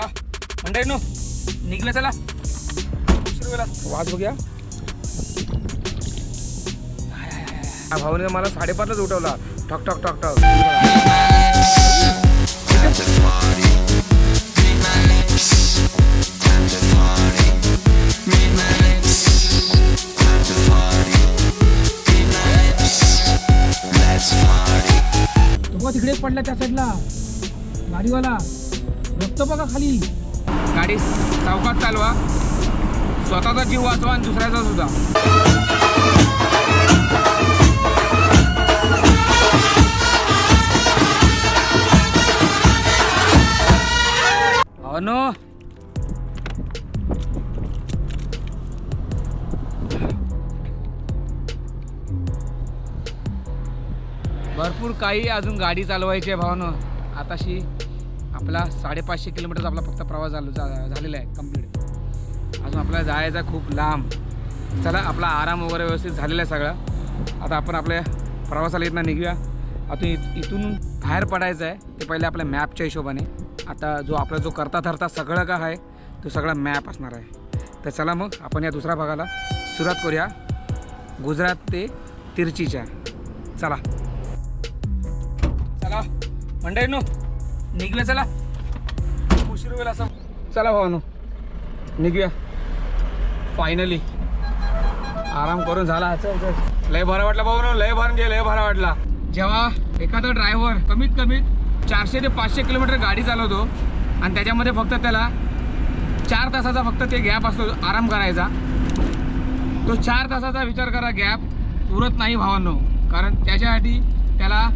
चला. मंडळी नो निघलं चला. उशीर वेळा वाज बघूया हा भाऊने मला साडेपाचलाच उठवला. ठक ठक ठक ठक. तिकडेच पडला त्या साईडला गाडीवाला. रक्त बघा खाली गाडी चौकात चालवा. स्वतःचा जीव वाचवा आणि दुसऱ्याचा सुद्धा. नो भरपूर काही अजून गाडी चालवायची आहे भावानं. आताशी आपला साडेपाचशे किलोमीटरचा आपला फक्त प्रवास झालो झालेला आहे कंप्लीट अजून आपल्याला जायचा खूप लांब. चला आपला आराम वगैरे व्यवस्थित झालेला आहे सगळा. आता आपण आपल्या प्रवासाला इथनं निघूया. आता इथून बाहेर पडायचं आहे ते पहिले आपल्या मॅपच्या हिशोबाने. आता जो आपला जो करता धरता सगळं का आहे तो सगळा मॅप असणार आहे. तर चला मग आपण या दुसऱ्या भागाला सुरुवात करूया. गुजरात ते तिरचीच्या. चला. चला. मंडळी नो निघूया चला. उशीर होईल असं. चला भावानो निघूया. फायनली आराम करून झाला. लय बरं वाटलं भाऊ लय भर म्हणजे लय बरं वाटला. जेव्हा एखादा ड्रायव्हर कमीत कमीत चारशे ते पाचशे किलोमीटर गाडी चालवतो आणि त्याच्यामध्ये फक्त त्याला चार तासाचा फक्त ते गॅप असतो आराम करायचा. तो चार तासाचा विचार करा गॅप उरत नाही भावांनो. कारण त्याच्यासाठी त्याला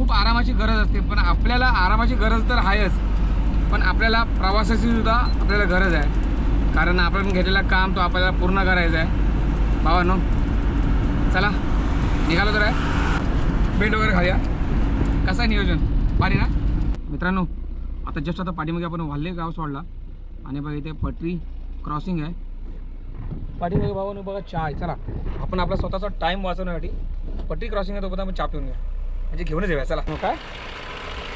खूप आरामाची गरज असते पण आपल्याला आरामाची गरज तर आहेच. पण आपल्याला प्रवासाची सुद्धा आपल्याला गरज आहे. कारण आपण घेतलेला काम तो आपल्याला पूर्ण करायचा आहे. भावांनो चला निघालो तर आहे. बेंड वगैरे खाऊया. कसं आहे नियोजन? भारी ना? मित्रांनो आता जस्ट आता पाठीमागे आपण वाल्हे गाव सोडला. आणि बघा इथे पटरी क्रॉसिंग आहे. पाठीमागे भावानं बघा चहा आहे. चला आपण आपला स्वतःचा टाईम वाचवण्यासाठी पटरी क्रॉसिंग आहे तोपर्यंत आपण चहा पिऊन घ्या म्हणजे घेऊनच येऊया चला. काय?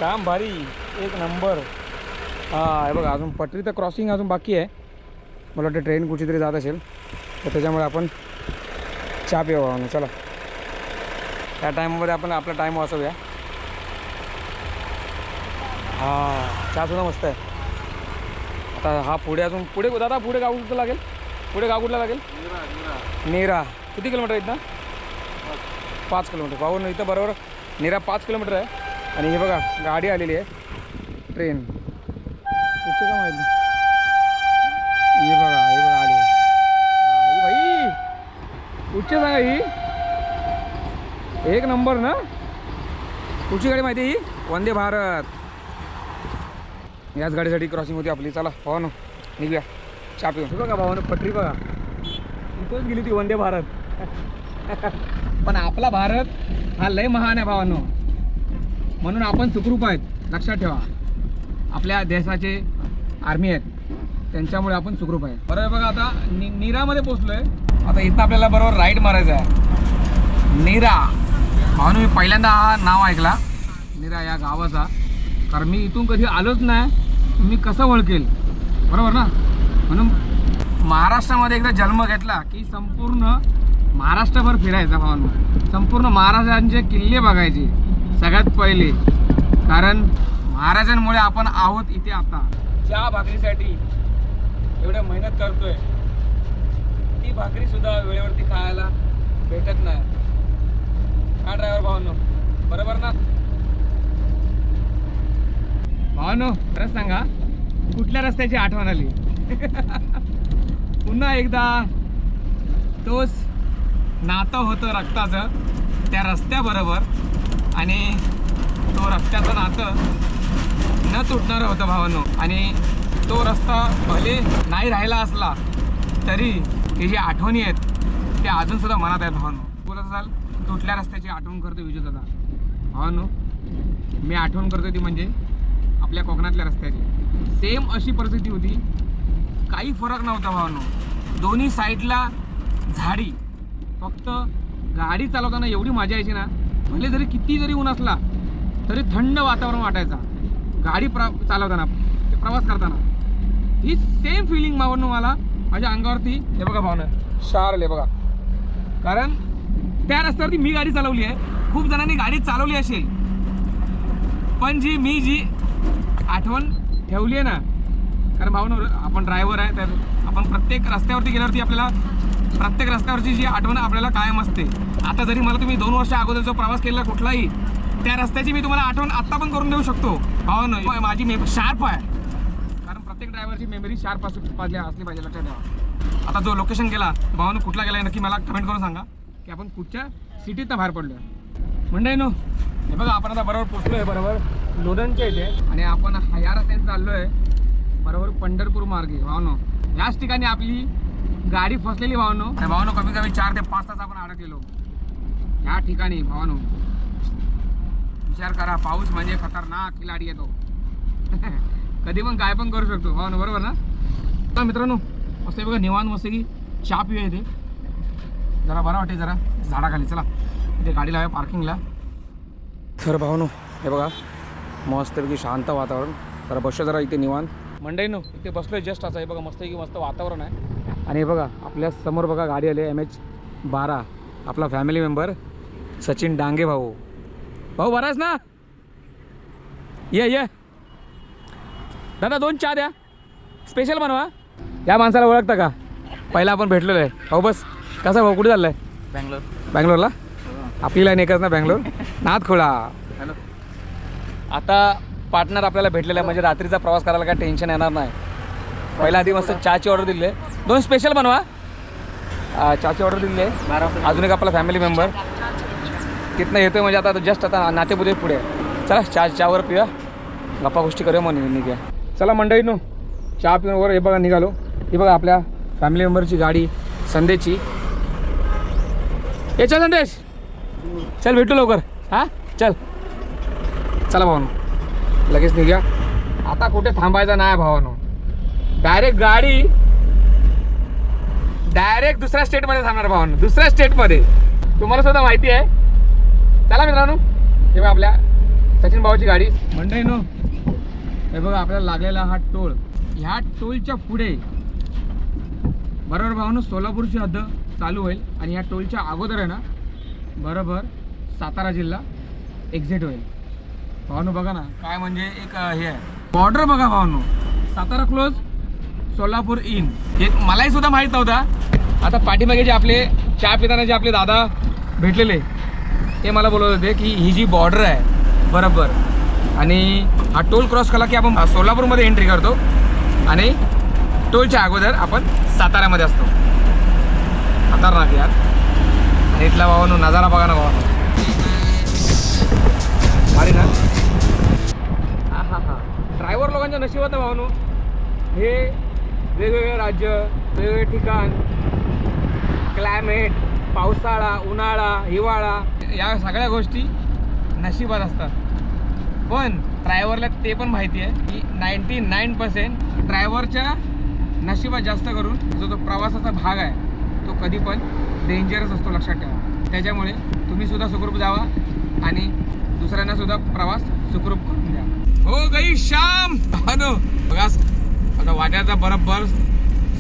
काम भारी. एक नंबर. हां हे बघा अजून पटरी तर क्रॉसिंग अजून बाकी आहे. मला वाटतं ट्रेन कुठेतरी जात असेल. तर त्याच्यामुळे आपण चहा पिऊ भावानं चला. त्या टाईममध्ये आपण आपला टाईम वाचवूया. हां चहासुद्धा मस्त आहे. आता हा पुढे अजून पुढे दादा पुढे गाव कुठं लागेल? पुढे गाव कुठला लागेल? नेरा किती किलोमीटर ना पाच किलोमीटर. पाहू ना इथं बरोबर नेरा पाच किलोमीटर आहे. आणि हे बघा गाडी आलेली आहे. ट्रेन. कुठचे का माहिती हे बघा हे बघा आली भाई. कुठची सांगा ही. एक नंबर ना? कुठची गाडी माहिती आहे ही? वंदे भारत. याच गाडीसाठी क्रॉसिंग होती आपली. चला भावा ना निघूया. चहा पिऊन. बघा भावानं पटरी बघा. इथंच गेली ती वंदे भारत. पण आपला भारत हा लय महान आहे भावानो. म्हणून आपण सुखरूप आहेत. लक्षात ठेवा. आपल्या देशाचे आर्मी आहेत. त्यांच्यामुळे आपण सुखरूप आहे. बरोबर बघा आता नि नीरामध्ये पोचलोय आता इथं आपल्याला बरोबर राईड मारायचं आहे. नीरा. भावानो मी पहिल्यांदा हा नाव ऐकला. नीरा या गावाचा. कारण मी इथून कधी आलोच नाही. मी कसं ओळखेल? बरोबर ना? म्हणून महाराष्ट्रामध्ये एकदा जन्म घेतला की संपूर्ण महाराष्ट्रभर फिरायचा भावांनो. संपूर्ण महाराजांचे किल्ले बघायचे सगळ्यात पहिले. कारण महाराजांमुळे आपण आहोत इथे आता. ज्या भाकरीसाठी एवढ्या मेहनत करतोय. ती भाकरी सुद्धा वेळेवरती खायला भेटत नाही. हा ड्रायव्हर भावांनो? बरोबर ना? भावानो खरंच सांगा कुठल्या रस्त्याची आठवण आली? पुन्हा एकदा तोच नातं होतं रक्ताचं त्या रस्त्याबरोबर. आणि तो रस्त्याचं नातं न तुटणारं होतं भावानो. आणि तो रस्ता भले नाही राहिला असला तरी हे जे आठवणी आहेत ते अजूनसुद्धा मनात आहेत भावानो. बोलत असाल तुटल्या रस्त्याची आठवण करतो विजय दादा. भावानो मी आठवण करतो ती म्हणजे आपल्या कोकणातल्या रस्त्याची. सेम अशी परिस्थिती होती. काही फरक नव्हता भावानो. दोन्ही साईडला झाडी. फक्त गाडी चालवताना एवढी मजा यायची ना भले जरी किती जरी ऊन असला तरी थंड वातावरण वाटायचा. गाडी प्रा चालवताना ते प्रवास करताना. ही सेम फिलिंग भावनो मला माझ्या अंगावरती हे बघा भावना शार आले बघा. कारण त्या रस्त्यावरती मी गाडी चालवली आहे. खूप जणांनी गाडी चालवली असेल. पण जी मी जी आठवण ठेवली आहे ना कारण भावना आपण ड्रायव्हर आहे तर आपण प्रत्येक रस्त्यावरती गेल्यावरती आपल्याला प्रत्येक रस्त्यावरची जी आठवण आपल्याला कायम असते. आता जरी मला तुम्ही दोन वर्ष अगोदर जो प्रवास केलेला कुठलाही त्या रस्त्याची मी तुम्हाला आठवण आत्ता पण करून देऊ शकतो. हो, भावना माझी मेम शार्प आहे. कारण प्रत्येक ड्रायव्हरची मेमरी शार्प असू पाहिजे असली पाहिजे लक्षात द्यावा आता जो लोकेशन गेला भावानं कुठला गेला नक्की मला कमेंट करून सांगा. की आपण कुठच्या सिटीतनं बाहेर पडलो म्हणजे नो हे बघा आपण आता बरोबर पोचलो आहे बरोबर लोणंदच्या इथे. आणि आपण या रस्त्याने चाललो आहे बरोबर पंढरपूर मार्गे. हो, भावनो याच ठिकाणी आपली गाडी फसलेली भावनो. आणि भावनो कमी कमी चार ते पाच तास आपण अडकलेलो. या ठिकाणी भावनो. विचार करा पाऊस म्हणजे खतरनाक खिलाडी येतो. कधी पण काय पण करू शकतो. भावनो बरोबर ना? तर मित्रांनो मस्त बघा निवांत मस्त की चहा पिऊया इथे. जरा बरं वाटेल जरा. झाडाखाली चला. इथे गाडी लावा पार्किंगला तर भावनो हे बघा मस्तपैकी शांत वातावरण. जरा बसू जरा इथे निवांत. मंडई नो इथे बसलोय जस्ट असं. हे बघा मस्त की मस्त वातावरण आहे. आणि हे बघा आपल्यासमोर बघा गाडी आली एम एच बारा. आपला फॅमिली मेंबर सचिन डांगे भाऊ. भाऊ बरा आहेस ना? ये ये. दादा दोन चहा द्या. स्पेशल बनवा. या माणसाला ओळखता का? पहिला आपण भेटलेलो आहे. भाऊ बस. कसा भाऊ कुठे चाललाय? बँगलोर. बँगलोरला? आपली लाईन एकच ना बँगलोर? नाथ खोळा. हॅलो. आता पार्टनर आपल्याला भेटलेला आहे म्हणजे रात्रीचा प्रवास करायला काय टेन्शन येणार नाही. पहिला आधी मस्त चहाची ऑर्डर दिली आहे. दोन स्पेशल बनवा. चहाची ऑर्डर दिली आहे. अजून एक आपला फॅमिली मेंबर तिथनं येतोय म्हणजे आता जस्ट आता नातेपुते पुढे. चला चहा चहावर पिया गप्पा गोष्टी करूया मग निघ्या. चला मंडळी नो चहा पिऊन वर हे बघा निघालो. हे बघा आपल्या फॅमिली मेंबरची गाडी संदेची ये चल संदेश. चल भेटू लवकर. हां? चल. चला भावानो. लगेच निघ्या. आता कुठे थांबायचं नाही भावानो. डायरेक्ट गाडी डायरेक्ट दुसऱ्या स्टेटमध्ये थांबणार भावानं दुसऱ्या स्टेटमध्ये तुम्हाला सुद्धा माहिती आहे. चला मित्रांनो हे बघा आपल्या सचिन भाऊची गाडी. मंडळी नो हे बघा आपल्याला लागलेला हा टोळ. ह्या टोलच्या पुढे बरोबर भावानं सोलापूरची हद्द चालू होईल आणि ह्या टोलच्या अगोदर आहे ना बरोबर सातारा जिल्हा एक्झिट होईल. भावानो बघा ना काय म्हणजे एक हे आहे. बॉर्डर बघा भावानो. Satara close Solapur in. हे मलाही सुद्धा माहीत नव्हता. आता पाठीमागे जे आपले चहा पिताना जे आपले दादा भेटलेले ते मला बोलत होते की ही जी बॉर्डर आहे बरोबर. आणि हा टोल क्रॉस केला की आपण सोलापूरमध्ये एंट्री करतो आणि टोलच्या अगोदर आपण साताऱ्यामध्ये असतो. खतरनाक यार. आणि इथला भावानो नजारा बघा ना भावानो. भारी ना? हा हा हा ड्रायव्हर लोकांच्या नशिबात ना भावानो. हे वेगवेगळे राज्य वेगवेगळे ठिकाण. क्लायमेट पावसाळा उन्हाळा हिवाळा या सगळ्या गोष्टी नशिबात असतात. पण ड्रायव्हरला ते पण माहिती आहे की नाईन्टी नाईन पर्सेंट ड्रायव्हरच्या नशिबात जास्त करून जो तो प्रवासाचा भाग आहे तो कधी पण डेंजरस असतो लक्षात ठेवा. त्याच्यामुळे तुम्ही सुद्धा सुखरूप जावा आणि दुसऱ्यांना सुद्धा प्रवास सुखरूप करून द्या. हो गई श्याम हॅलो बघा आता वाट्याचा बरोबर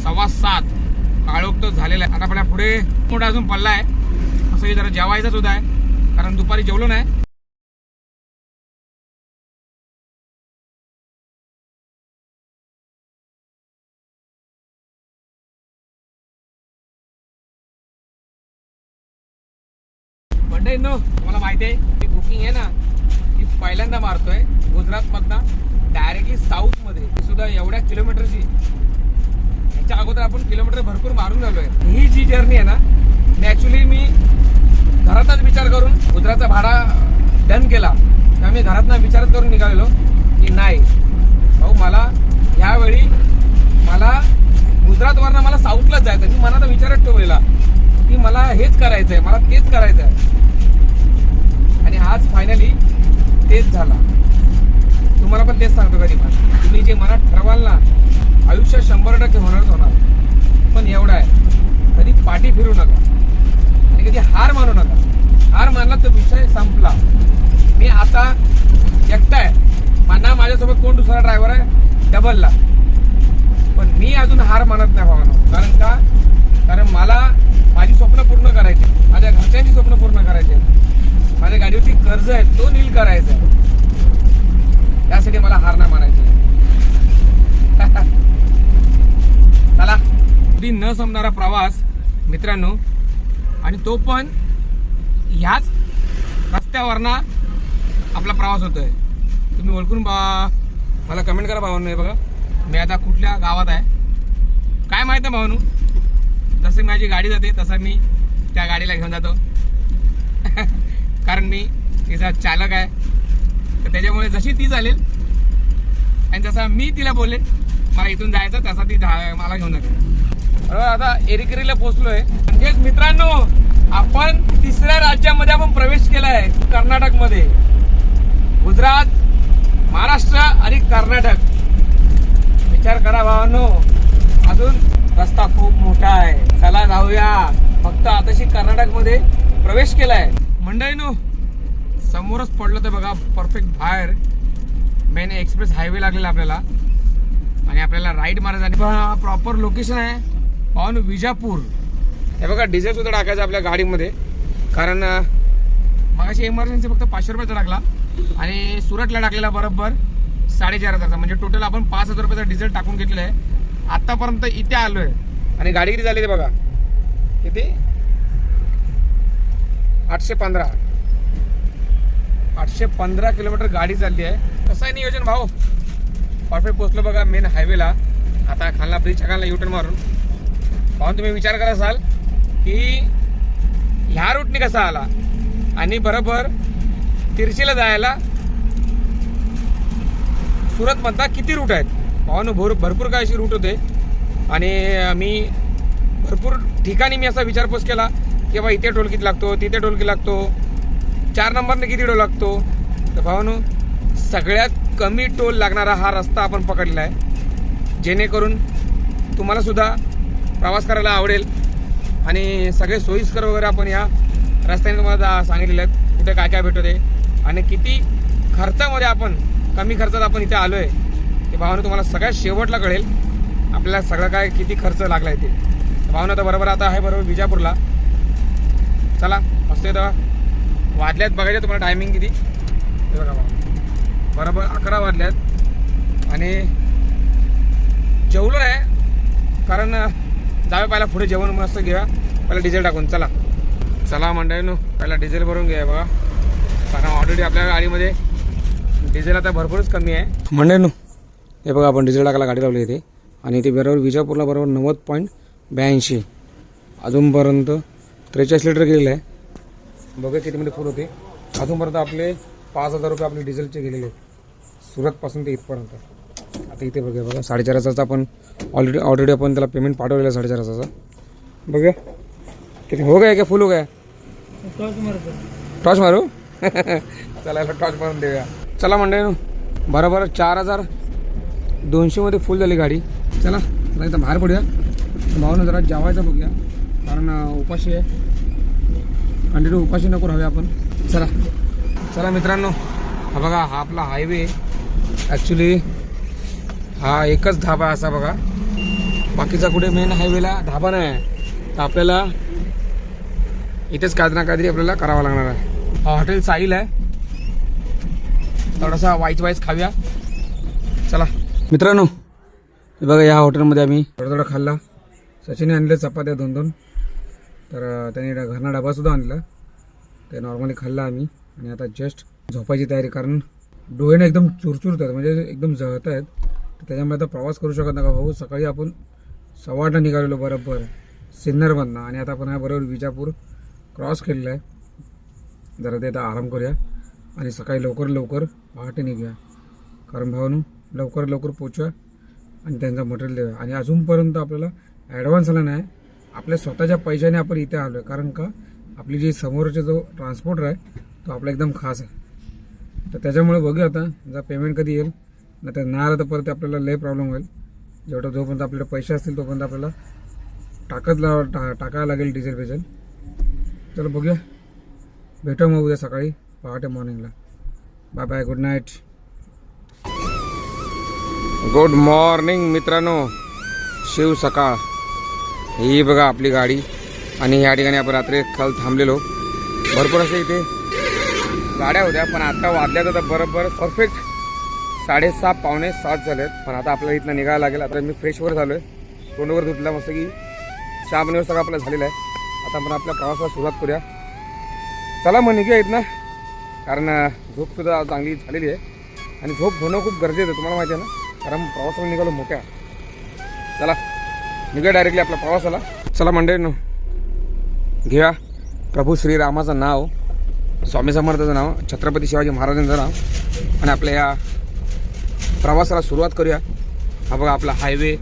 सव्वा सात. काळोख झालेला आहे. आता पण पुढे मोठा अजून पल्ला आहे. असं जरा जेवायचा सुद्धा आहे. कारण दुपारी जेवलो नाही. मंडळी नो तुम्हाला माहिती आहे ती बुकिंग आहे ना. पहिल्यांदा मारतोय गुजरातमधनं डायरेक्टली साऊथमध्ये. सुद्धा एवढ्या किलोमीटरची. याच्या अगोदर आपण किलोमीटर भरपूर मारून झालोय ही जी जर्नी आहे ना मी मी घरातच विचार करून गुजरातचा भाडा डन केला. तर मी घरातनं विचारच करून निघालेलो की नाही भाऊ मला यावेळी मला गुजरातवरनं मला साऊथलाच जायचं मी मनात विचारच ठेवलेला की मला हेच करायचंय मला तेच करायचं आहे आणि आज फायनली तेच झाला. तुम्हाला पण तेच सांगतो कधी पण तुम्ही जे मनात ठरवाल ना आयुष्य शंभर टक्के होणारच होणार. पण एवढं आहे. कधी पाठी फिरू नका. आणि कधी हार मानू नका. हार मानला तर विषय संपला. मी आता एकटा आहे. ना माझ्यासोबत कोण दुसरा ड्रायव्हर आहे? डबलला पण मी अजून हार मानत नाही भावानो. कारण का? कारण मला माझी स्वप्न पूर्ण करायची. माझ्या घरच्यांची स्वप्न पूर्ण करायची. माझ्या गाडीवरती कर्ज आहे तो नील करायचा आहे. त्यासाठी मला हार नाही मानायची. चला कधी न संपणारा प्रवास मित्रांनो. आणि तो पण ह्याच रस्त्यावरना आपला प्रवास होतोय. तुम्ही ओळखून बा मला कमेंट करा भावांनो हे बघा. मी आता कुठल्या गावात आहे? काय माहीत आहे भावानू? जसं माझी गाडी जाते तसं मी त्या गाडीला घेऊन जातो. कारण मी तिचा चालक आहे. तर त्याच्यामुळे जशी ती चालेल आणि जसा मी तिला बोलेन मला इथून जायचं तसा ती मला घेऊन जाते. बरोबर आता एरिकरीला पोहोचलोय. म्हणजेच मित्रांनो आपण तिसऱ्या राज्यामध्ये आपण प्रवेश केलाय कर्नाटकमध्ये. गुजरात महाराष्ट्र आणि कर्नाटक. विचार करा भावानो अजून रस्ता खूप मोठा आहे. चला जाऊया. फक्त आताशी कर्नाटकमध्ये प्रवेश केलाय. मंडळीनो समोरच पडलं तर बघा परफेक्ट बाहेर. मेन एक्सप्रेस हायवे लागलेला आपल्याला. आणि आपल्याला राईट मारायचं आणि प्रॉपर लोकेशन आहे ऑन विजापूर. हे बघा डिझेल सुद्धा टाकायचं आपल्या गाडीमध्ये. कारण मगाशी इमर्जन्सी फक्त पाचशे रुपयाचा टाकला. आणि सुरतला टाकलेला बरोबर साडेचार हजारचा. म्हणजे टोटल आपण पाच हजार रुपयाचा डिझेल टाकून घेतलेला आहे. आतापर्यंत इथे आलोय. आणि गाडी किती झाली ते बघा. किती? आठशे पंधरा. आठशे पंधरा किलोमीटर गाडी चालली आहे. कसं आहे नियोजन भाऊ? परफेक्ट पोहोचलो बघा मेन हायवेला आता खालना ब्रिज खालना युटर्न मारून. पाहून तुम्ही विचार करत असाल की ह्या रूटने कसा आला? आणि बरोबर तिरशीला जायला सुरतमधला किती रूट आहेत? पाहून भर भरपूर काय अशी रूट होते. आणि मी भरपूर ठिकाणी मी असा विचारपूस केला. की बाबा इथे टोल किती लागतो तिथे टोल किती लागतो? चार नंबरने किती टोल लागतो? तर भावानो सगळ्यात कमी टोल लागणारा हा रस्ता आपण पकडलेला आहे. जेणेकरून तुम्हालासुद्धा प्रवास करायला आवडेल आणि सगळे सोयीस्कर वगैरे आपण या रस्त्याने तुम्हाला जा- सांगितलेले आहेत. कुठे काय काय भेटते आणि किती खर्चामध्ये आपण कमी खर्चात आपण इथे आलो आहे ते भावानं तुम्हाला सगळ्यात शेवटला कळेल. आपल्याला सगळं काय किती खर्च लागला आहे ते भावना तर बरोबर आता आहे बरोबर विजापूरला. चला मस्त येतं वाजल्यात बघायचं तुम्हाला टायमिंग किती. हे बघा भाऊ बरोबर अकरा वाजल्यात. आणि जेवलो आहे. कारण जावे पहिला पुढे जेवण मस्त घेऊया. पहिला डिझेल टाकून चला. चला मंडळी पहिला डिझेल भरून घ्या बघा. कारण ऑलरेडी आपल्या गाडीमध्ये डिझेल आता भरपूरच कमी आहे. मंडळी हे बघा आपण डिझेल टाकायला गाडी लावली इथे. आणि इथे बरोबर विजापूरला बरोबर नव्वद पॉईंट ब्याऐंशी. अजूनपर्यंत त्रेचाळीस लिटर गेलेलं आहे. बघा कितीमध्ये फुल होते. अजूनपर्यंत आपले पाच हजार रुपये आपले डिझेलचे गेलेले आहेत. सुरतपासून ते इथपर्यंत. आता इथे बघा बघा साडेचार हजारचा आपण ऑलरेडी ऑलरेडी आपण त्याला पेमेंट पाठवलेलं आहे साडेचार हजारचा. बघा किती हो गया क्या? फुल हो गया? टॉर्च मारू चला याला टॉर्च मारून देऊया. चला मंडळी बरोबर चार हजार दोनशेमध्ये फुल झाली गाडी. चला इथं बाहेर पडूया. भावनं जरा जेवायचं बघूया. कारण उपाशी आहे. कंटिन्यू उपाशी नको राहूया आपण. चला. चला मित्रांनो हा बघा हा आपला हायवे ॲक्च्युली हा एकच धाबा असा बघा. बाकीचा कुठे मेन हायवेला धाबा नाही आहे. तर आपल्याला इथेच काहीतरी ना काहीतरी आपल्याला करावं लागणार आहे. हा हॉटेल साहिल आहे. थोडासा वाईच वाईच खाऊया. चला. मित्रांनो हे बघा या हॉटेलमध्ये आम्ही थोडं थोडं खाल्ला. सचिनने आणले चपात्या दोन दोन तर त्याने घरना डबासुद्धा आणला. ते नॉर्मली खाल्ला आम्ही. आणि आता जस्ट झोपायची तयारी कारण डोळेनं एकदम चुरचुरतात म्हणजे एकदम जळत आहेत. तर त्याच्यामुळे आता प्रवास करू शकत नका भाऊ. सकाळी आपण सव्वाटा निघालेलो बरोबर सिन्नरमधनं. आणि आता आपण हा बरोबर विजापूर क्रॉस केलेला आहे. जरा ते आता आराम करूया. आणि सकाळी लवकर लवकर पहाटे निघूया. कारण भावानू लवकर लवकर पोचूया आणि त्यांचं मटेरियल देऊया. आणि अजूनपर्यंत आपल्याला ॲडव्हान्स आला नाही. आपल्या स्वतःच्या पैशाने आपण इथे आलो आहे कारण का? आपली जी समोरचा जो ट्रान्सपोर्टर आहे तो आपला एकदम खास आहे. तर त्याच्यामुळे बघूया आता जर पेमेंट कधी येईल नाही तर नाही आलं तर परत आपल्याला लय प्रॉब्लेम होईल. जेवढं जोपर्यंत आपल्याला पैसे असतील तोपर्यंत आपल्याला टाकत ला टा टाकायला लागेल डिझेल बिझेल. चलो बघूया. भेटू मग उद्या सकाळी पहाटे मॉर्निंगला bye bye good night good morning मित्रांनो. शिव सकाळ. ही बघा आपली गाडी. आणि ह्या ठिकाणी आपण रात्री काल थांबलेलो. भरपूर असे इथे गाड्या होत्या पण आता वाजल्या तर बरोबर परफेक्ट साडेसहा पावणे सात झालेत. पण आता आपल्याला इथनं निघायला लागेल. आता मी फ्रेशवर झालो आहे तोंड धुतला मस्त की चहा बनवर सगळं आपलं झालेलं आहे. आता आपण आपल्या प्रवासाला सुरुवात करूया. चला मग निघूया इथनं. कारण झोपसुद्धा चांगली झालेली आहे. आणि झोप होणं खूप गरजेचं आहे तुम्हाला माहिती आहे ना? कारण प्रवासाला निघालो मोठ्या. चला. निघा डायरेक्टली आपला प्रवासाला. चला मंडळींनो घ्या प्रभू श्रीरामाचं नाव स्वामी समर्थाचं नाव छत्रपती शिवाजी महाराजांचं नाव. आणि आपल्या या प्रवासाला सुरुवात करूया. हा बघा आपला हायवे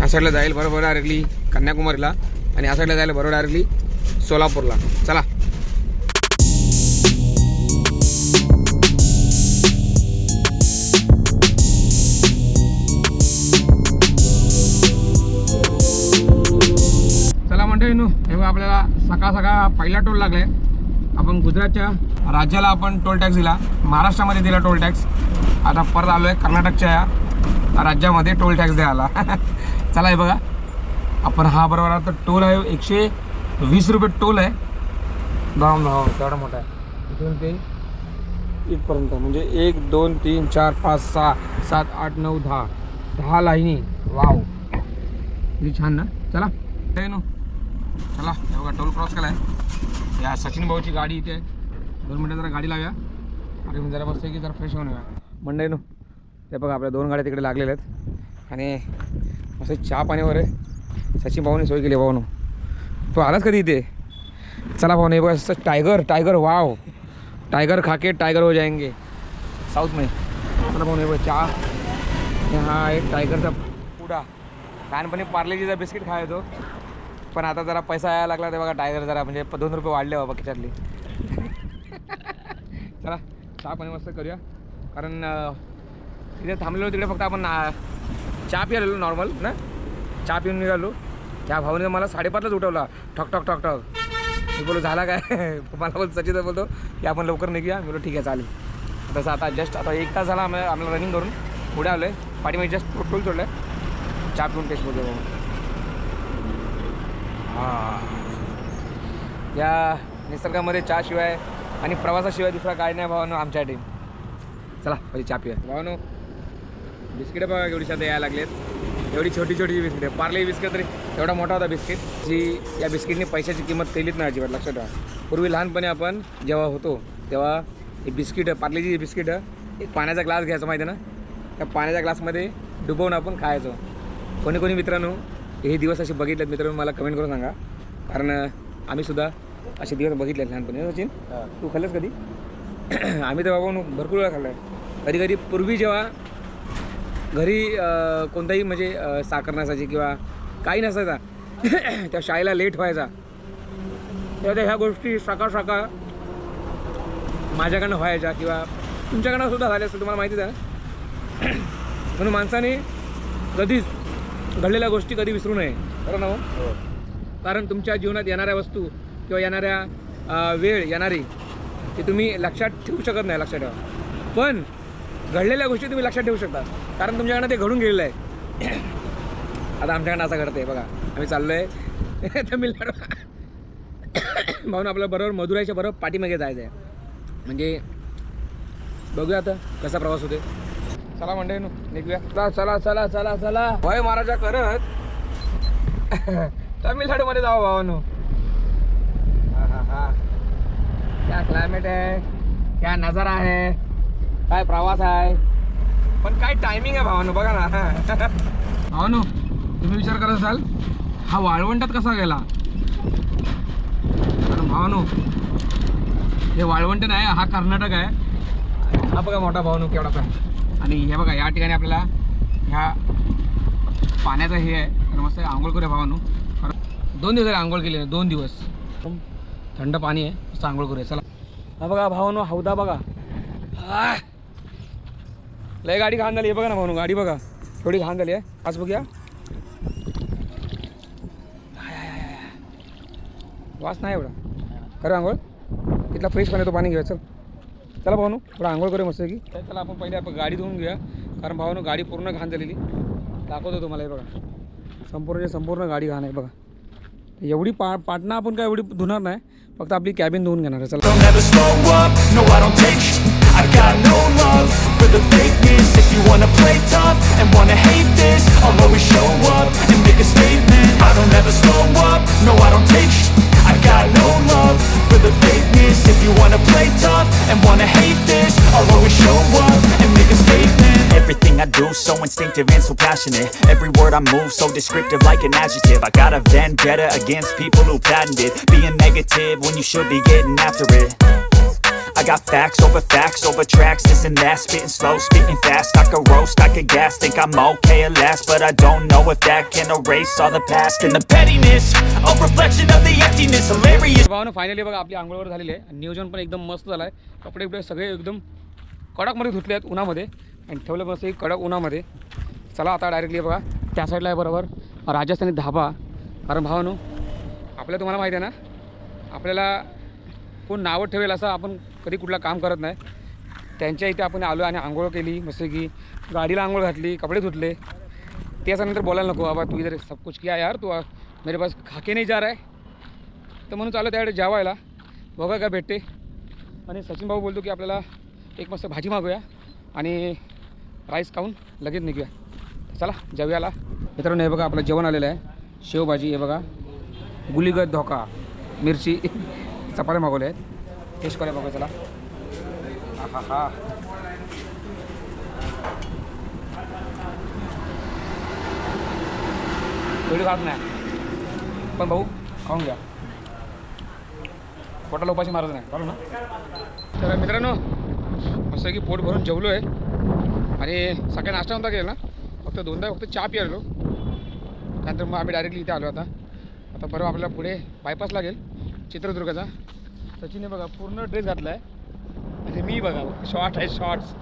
या साईडला जाईल बरोबर डायरेक्टली कन्याकुमारीला आणि या साईडला जायला बरोबर डायरेक्टली सोलापूरला. चला. तेव्हा आपल्याला सकाळ सकाळ पहिला टोल लागलाय. आपण गुजरातच्या राज्याला आपण टोल टॅक्स दिला. महाराष्ट्रामध्ये दिला टोल टॅक्स आता परत आलो आहे कर्नाटकच्या या राज्यामध्ये टोल टॅक्स द्यायला. चला आहे बघा. आपण हा बरोबर आता टोल आहे एकशे वीस रुपये टोल आहे. धाव धाव तेवढा मोठा आहे. इथून ते इथपर्यंत म्हणजे एक दोन तीन चार पाच सहा सात आठ नऊ दहा. दहा लाईनी. वाव. किती छान ना? चला. ते नो चला हे बघा टोल क्रॉस केला आहे या सचिन भाऊची गाडी इथे आहे. दोन मिनटं जरा गाडी लावूया. आणि मी जरा बसतो की जरा फ्रेश होऊन येऊया. मंडई नो ते बघा आपल्या दोन गाड्या तिकडे लागलेल्या आहेत. आणि असं चहा पाण्यावर आहे. सचिन भाऊने सोय केली भाऊनो. तू आलास कधी इथे? चला भाऊ नाही बघा असं टायगर टायगर वाव टायगर खाके टायगर हो जाएंगे. साऊथ में चला भाऊ नाही बघा चहा. हा एक टायगरचा पुडा. लहानपणी पार्लेजीचा बिस्किट खायचो. पण आता जरा पैसा यायला लागला ते बघा टायगर जरा म्हणजे दोन रुपये वाढले बाबा खिच्यातली चला चहा पाणी मस्त करूया. कारण तिथे थांबलेलो तिकडे फक्त आपण चहा पियालो नॉर्मल ना? चहा पिऊन निघालो. त्या भावाने मला साडेपाचलाच उठवला. ठक ठक ठक ठक. मी बोलो झाला काय? मला बोल सचिन बोलतो की आपण लवकर निघूया. मी बोलो ठीक आहे चालेल. तसं आता जस्ट आता एक तास झाला आम्हाला आम्हाला रनिंग करून. पुढे आलो आहे पाठीमागे जस्ट टोल सोडलं आहे चहा पिऊन टेस्ट बघूया बाबा. हां. या निसर्गामध्ये चहाशिवाय आणि प्रवासाशिवाय दुसरा काय नाही भावानो आमच्यासाठी चला पहिली चहा पिऊया. भावानो बिस्किटं बघा एवढी सध्या यायला लागलेत. एवढी छोटी छोटी बिस्किट. पार्ले बिस्किट तरी. एवढा मोठा होता बिस्किट. जी या बिस्किटने पैशाची किंमत केलीच नाही अजिबात लक्षात ठेवा. पूर्वी लहानपणी आपण जेव्हा होतो तेव्हा हे बिस्किटं पार्लेची बिस्किटं एक पाण्याचा ग्लास घ्यायचा माहिती आहे ना? त्या पाण्याच्या ग्लासमध्ये डुबवून आपण खायचो. कोणी कोणी मित्रांनो हे दिवस असे बघितलेत मित्रांनो मला कमेंट करून सांगा. कारण आम्ही सुद्धा असे दिवस बघितले लहानपणी हो सचिन? तू खाल्लंस कधी? आम्ही तर बाबा भरपूर वेळा खाल्लं कधी कधी पूर्वी जेव्हा घरी कोणताही म्हणजे साखर नसायची किंवा काही नसायचा त्या शाळेला लेट व्हायचा. तेव्हा त्या ह्या गोष्टी सकाळ सकाळ माझ्याकडनं व्हायच्या किंवा तुमच्याकडनं सुद्धा झाल्या असतील तुम्हाला माहितीच आहे. ना म्हणून माणसाने कधीच घडलेल्या गोष्टी कधी विसरू नये. बरं ना हो? कारण तुमच्या जीवनात येणाऱ्या वस्तू किंवा येणाऱ्या वेळ येणारी ती तुम्ही लक्षात ठेवू शकत नाही लक्षात ठेवा. पण घडलेल्या गोष्टी तुम्ही लक्षात ठेवू शकता. कारण तुमच्याकडनं ते घडून गेलेलं आहे. आता आमच्याकडनं असं घडतंय बघा. आम्ही चाललो आहे तमिळनाडू भाऊन आपल्या बरोबर मदुराईच्या बरोबर पाठीमागे जायचं आहे म्हणजे बघूया आता कसा प्रवास होते चला मंडळी निघूया. चला चला चला चला चला. होय महाराजा करत. तमिळनाडूमध्ये जाऊ भावानो क्या क्लायमेट आहे? क्या नजारा आहे? काय प्रवास आहे? पण काय टायमिंग आहे भावानो बघा ना. भावानो तुम्ही विचार करत असाल हा वाळवंटात कसा गेला? भावानो हे वाळवंट नाही हा कर्नाटक आहे. हा बघा मोठा भावानो केवढा काय आणि हे बघा या ठिकाणी आपल्याला ह्या पाण्याचं हे आहे. तर मस्त आंघोळ करूया भावानू. दोन दिवस आंघोळ केली दोन दिवस. थंड पाणी आहे. मस्त आंघोळ करूया. चला. हा बघा भावानो हौदा बघा. लय गाडी घाण झाली. आहे बघा ना भाऊ गाडी बघा. थोडी घाण झाली आहे. आज बघूया. वास नाही एवढा. खरं आंघोळ? तिथला फ्रेश पाणी तो पाणी घ्यायचं चल भाऊ थोडा आंघोळ करूया मस्त की चला आपण पहिले आपण गाडी धुवून घेऊया. कारण भावानं गाडी पूर्ण घाण झालेली. दाखवतो तुम्हाला हे बघा. संपूर्ण संपूर्ण गाडी घाण आहे बघा. एवढी पा पाटणं आपण काय एवढी धुणार नाही. फक्त आपली कॅबिन धुवून घेणार आहे. चला. do so instinctive and so passionate Every word I move so descriptive like an adjective I got a vendetta against people who patented Being negative when you should be getting after it I got facts over facts over tracks, this and that. Spitting slow, spitting fast. I could roast, I could gas. Think I'm okay at last, but I don't know if that can erase all the past and the pettiness. A reflection of the emptiness, hilarious. भावानं finally बघा आपली आंघोळवर झालेली आहे आणि नियोजन पण एकदम मस्त झालं आहे कपडे बिपडे सगळे एकदम कडकमध्ये धुतले आहेत उन्हामध्ये आणि ठेवलं बस एक कडक उन्हामध्ये. चला आता डायरेक्टली बघा. त्या साईडला आहे बरोबर. राजस्थानी धाबा. कारण भावानो आपल्या तुम्हाला माहिती आहे ना आपल्याला कोण नावं ठेवेल असं आपण कधी कुठलं काम करत नाही. त्यांच्या इथे आपण आलो आणि आंघोळ केली मस्त की गाडीला आंघोळ घातली कपडे धुतले. त्याच्यानंतर बोलायला नको बाबा तू इधर सब कुछ किया यार तू मेरे पास खाके नाही जा रहा है. तर म्हणून चालू त्याकडे जेवायला. बघा काय भेटते. आणि सचिन भाऊ बोलतो की आपल्याला एक मस्त भाजी मागूया. आणि राईस खाऊन लगेच निघूया. चला जाऊयाला. मित्रांनो हे बघा आपलं जेवण आलेलं आहे. शेवभाजी हे बघा. गुलीगत धोका. मिरची चपात्या मागवल्या आहेत. टेस्ट करूया बघा चला हा हा. हा खात नाही. पण भाऊ खाऊन घ्या. पोटाला उपाशी मारत नाही. बरोबर ना? तर मित्रांनो असं की पोट भरून जेवलो आहे आणि सकाळी नाश्ता नव्हता केला ना. फक्त दोनदा फक्त चहा पियालो. त्यानंतर मग आम्ही डायरेक्टली इथे आलो आता. आता बरं आपल्याला पुढे बायपास लागेल चित्रदुर्गाचा. सचिनने बघा पूर्ण ड्रेस घातला आहे आणि मी बघा शॉर्ट आहे शॉर्ट्स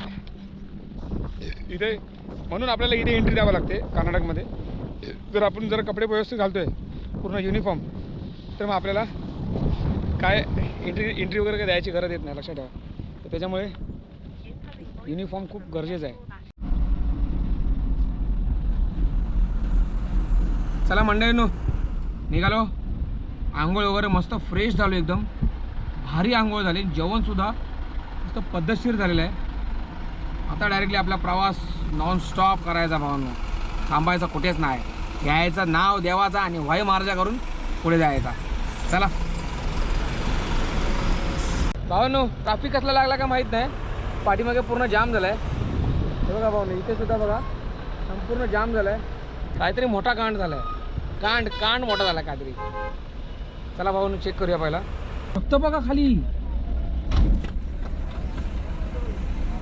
इथे म्हणून आपल्याला इथे एंट्री द्यावं लागते कर्नाटकमध्ये. जर आपण जर कपडे व्यवस्थित घालतो आहे पूर्ण युनिफॉर्म तर मग आपल्याला काय एंट्री एंट्री वगैरे काय द्यायची गरज येत नाही लक्षात ठेवा. तर त्याच्यामुळे युनिफॉर्म खूप गरजेचं आहे. चला मंडळीनो निघालो. आंघोळ वगैरे मस्त फ्रेश झालो एकदम. भारी आंघोळ झाली. जेवणसुद्धा मस्त पद्धतशीर झालेलं आहे. आता डायरेक्टली आपला प्रवास नॉन स्टॉप करायचा भावांनो. थांबायचा कुठेच नाही. घ्यायचं नाव देवाचा आणि वाय मार्जा करून पुढे जायचा. चला. भावांनो ट्राफिक कसला लागला का माहीत नाही. पाठीमागे पूर्ण जाम झाला आहे हे बघा भाऊ इथे सुद्धा बघा संपूर्ण जाम झाला आहे काहीतरी मोठा कांड झाला आहे कांड कांड मोठा झाला काहीतरी. चला भाऊ चेक करूया पहिला. फक्त बघा खाली.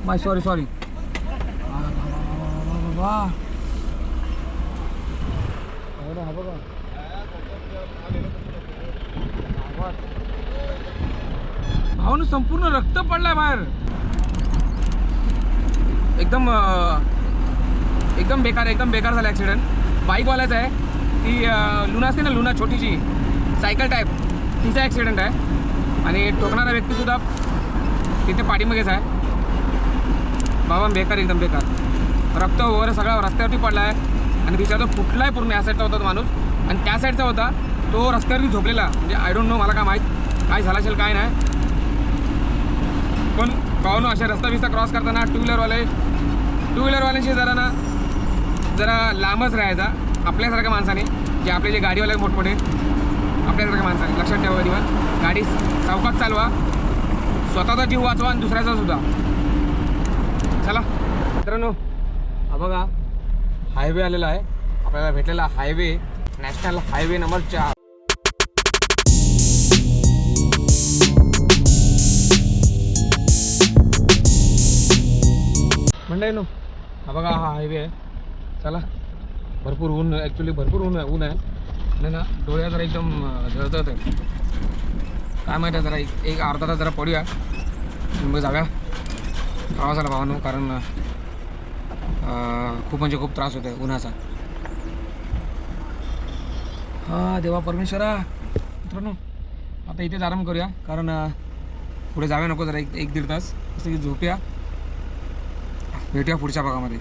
बाय सॉरी सॉरी वा हा बघा भावानं संपूर्ण रक्त पडलाय बाहेर. एकदम एकदम बेकार एकदम बेकार झाला ॲक्सिडेंट बाईकवाल्याचा आहे. ती लुना असते ना लुना छोटीची सायकल टाईप तिचा ॲक्सिडेंट आहे. आणि ठोकणारा व्यक्तीसुद्धा तिथे पाठीमागेच आहे. बाबा बेकार एकदम बेकार. रक्त वगैरे सगळा रस्त्यावरती पडला आहे आणि तिच्यावर फुटला आहे पूर्ण. या साईडचा होता तो माणूस. आणि त्या साईडचा होता तो रस्त्यावरती झोपलेला. म्हणजे आय डोंट नो मला काय माहीत. काय झालं असेल काय नाही. पण पाहून अशा रस्ता बिस्ता क्रॉस करताना टू व्हीलरवाले टू व्हीलरवाल्यांशी जरा ना जरा लांबच राहायचा. आपल्यासारख्या माणसाने जे आपले जे गाडीवाले मोठमोठे आपल्यासारख्या माणसाने लक्षात ठेवा दिवस गाडी चौकात चालवा. स्वतःचा जीव वाचवा आणि दुसऱ्याचा सुद्धा. चला. मित्रांनो हा बघा हायवे आलेला आहे. आपल्याला भेटलेला हायवे नॅशनल हायवे नंबर चार. मंडळी नो हा बघा हा हायवे आहे. चला. भरपूर ऊन ॲक्च्युली भरपूर ऊन आहे ऊन आहे. नाही ना डोळ्या जरा एकदम अं, आहे काय माहिती आहे जरा एक एक अर्धा तास जरा पडूया. मग जाव्या प्रवासाला भावानो कारण खूप म्हणजे खूप त्रास होतो आहे उन्हाचा. हा देवा परमेश्वरा. मित्रांनो आता इथेच आराम करूया कारण पुढे जाव्या नको जरा एक एक दीड तास. जसं की झोपया. भेटूया पुढच्या भागामध्ये.